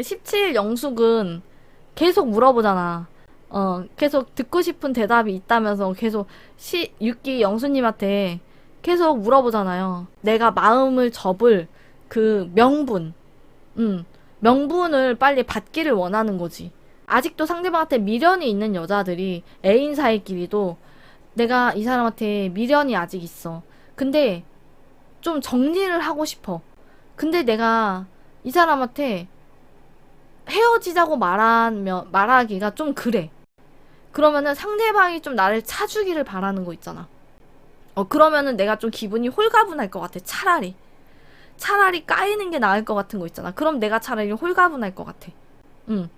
17 영숙은 계속 물어보잖아. 어, 계속 듣고 싶은 대답이 있다면서 계속 시, 6기 영수님한테 계속 물어보잖아요. 내가 마음을 접을 그 명분, 음, 명분을 빨리 받기를 원하는 거지. 아직도 상대방한테 미련이 있는 여자들이 애인 사이끼리도 내가 이 사람한테 미련이 아직 있어. 근데 좀 정리를 하고 싶어. 근데 내가 이 사람한테 헤어지자고 말하면 말하기가 좀 그래. 그러면은 상대방이 좀 나를 차주기를 바라는 거 있잖아. 어 그러면은 내가 좀 기분이 홀가분할 것 같아. 차라리 차라리 까이는 게 나을 것 같은 거 있잖아. 그럼 내가 차라리 홀가분할 것 같아. 응.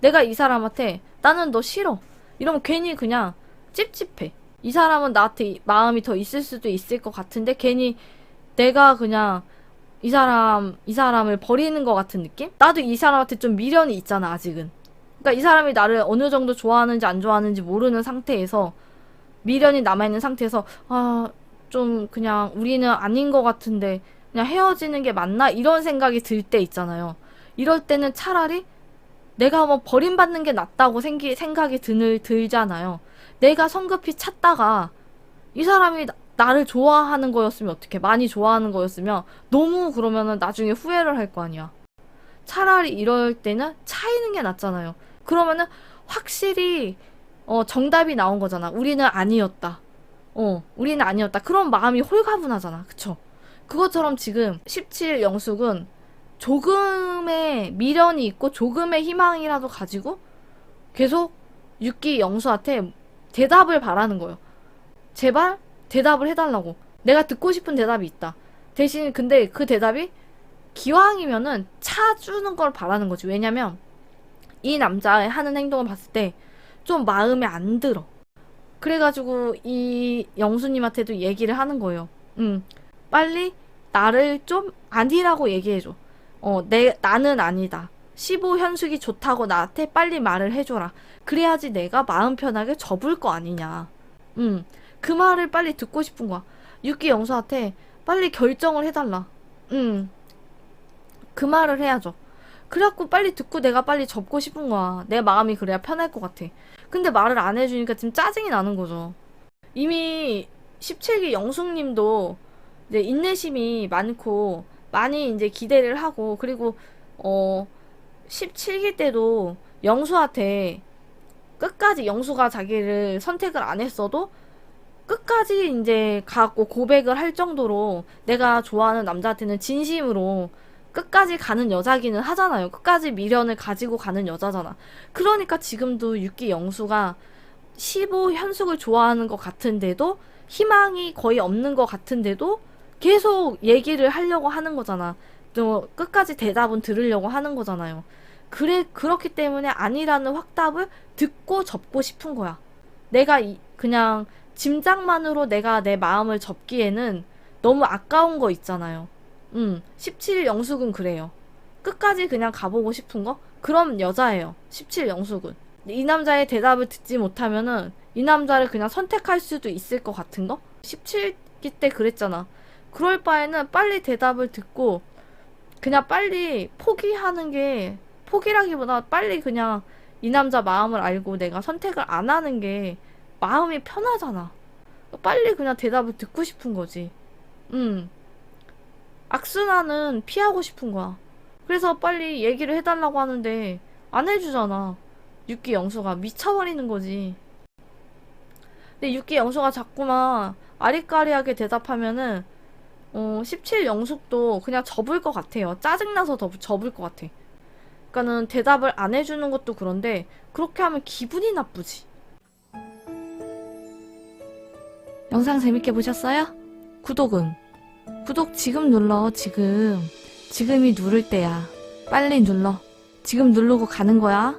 내가 이 사람한테 나는 너 싫어. 이러면 괜히 그냥 찝찝해. 이 사람은 나한테 이- 마음이 더 있을 수도 있을 것 같은데 괜히 내가 그냥 이 사람 이 사람을 버리는 것 같은 느낌? 나도 이 사람한테 좀 미련이 있잖아 아직은. 그러니까 이 사람이 나를 어느 정도 좋아하는지 안 좋아하는지 모르는 상태에서 미련이 남아 있는 상태에서 아 좀 그냥 우리는 아닌 것 같은데 그냥 헤어지는 게 맞나 이런 생각이 들 때 있잖아요. 이럴 때는 차라리 내가 뭐 버림받는 게 낫다고 생기, 생각이 들, 들잖아요. 내가 성급히 찾다가 이 사람이 나, 나를 좋아하는 거였으면 어떻게 많이 좋아하는 거였으면 너무 그러면은 나중에 후회를 할 거 아니야. 차라리 이럴 때는 차이는 게 낫잖아요. 그러면은 확실히 어, 정답이 나온 거잖아. 우리는 아니었다. 어, 우리는 아니었다. 그런 마음이 홀가분하잖아. 그쵸? 그것처럼 지금 17 영숙은 조금의 미련이 있고 조금의 희망이라도 가지고 계속 6기 영수한테 대답을 바라는 거예요. 제발 대답을 해달라고. 내가 듣고 싶은 대답이 있다. 대신 근데 그 대답이 기왕이면은 차주는 걸 바라는 거지. 왜냐면 이 남자의 하는 행동을 봤을 때 좀 마음에 안 들어. 그래가지고 이 영수님한테도 얘기를 하는 거예요. 음, 빨리 나를 좀 아니라고 얘기해줘. 어, 내, 나는 아니다. 15 현숙이 좋다고 나한테 빨리 말을 해줘라. 그래야지 내가 마음 편하게 접을 거 아니냐. 음, 그 말을 빨리 듣고 싶은 거야. 육기 영수한테 빨리 결정을 해달라. 음, 그 말을 해야죠. 그래갖고 빨리 듣고 내가 빨리 접고 싶은 거야. 내 마음이 그래야 편할 것 같아. 근데 말을 안 해주니까 지금 짜증이 나는 거죠. 이미 17기 영숙님도 이제 인내심이 많고 많이 이제 기대를 하고 그리고 어 17기 때도 영수한테 끝까지 영수가 자기를 선택을 안 했어도 끝까지 이제 가고 고백을 할 정도로 내가 좋아하는 남자한테는 진심으로 끝까지 가는 여자기는 하잖아요. 끝까지 미련을 가지고 가는 여자잖아. 그러니까 지금도 육기 영수가 15 현숙을 좋아하는 것 같은데도 희망이 거의 없는 것 같은데도 계속 얘기를 하려고 하는 거잖아. 또 끝까지 대답은 들으려고 하는 거잖아요. 그래 그렇기 때문에 아니라는 확답을 듣고 접고 싶은 거야. 내가 이, 그냥 짐작만으로 내가 내 마음을 접기에는 너무 아까운 거 있잖아요. 음, 17 영숙은 그래요. 끝까지 그냥 가보고 싶은 거? 그럼 여자예요. 17 영숙은. 이 남자의 대답을 듣지 못하면은 이 남자를 그냥 선택할 수도 있을 것 같은 거? 17기 때 그랬잖아. 그럴 바에는 빨리 대답을 듣고 그냥 빨리 포기하는 게 포기라기보다 빨리 그냥 이 남자 마음을 알고 내가 선택을 안 하는 게 마음이 편하잖아. 빨리 그냥 대답을 듣고 싶은 거지. 음. 악순환은 피하고 싶은 거야. 그래서 빨리 얘기를 해달라고 하는데 안 해주잖아. 육기 영수가 미쳐버리는 거지. 근데 육기 영수가 자꾸만 아리까리하게 대답하면은 어, 17 영숙도 그냥 접을 것 같아요. 짜증나서 더 접을 것 같아. 그러니까는 대답을 안 해주는 것도 그런데 그렇게 하면 기분이 나쁘지. 영상 재밌게 보셨어요? 구독은? 구독 지금 눌러, 지금. 지금이 누를 때야. 빨리 눌러. 지금 누르고 가는 거야.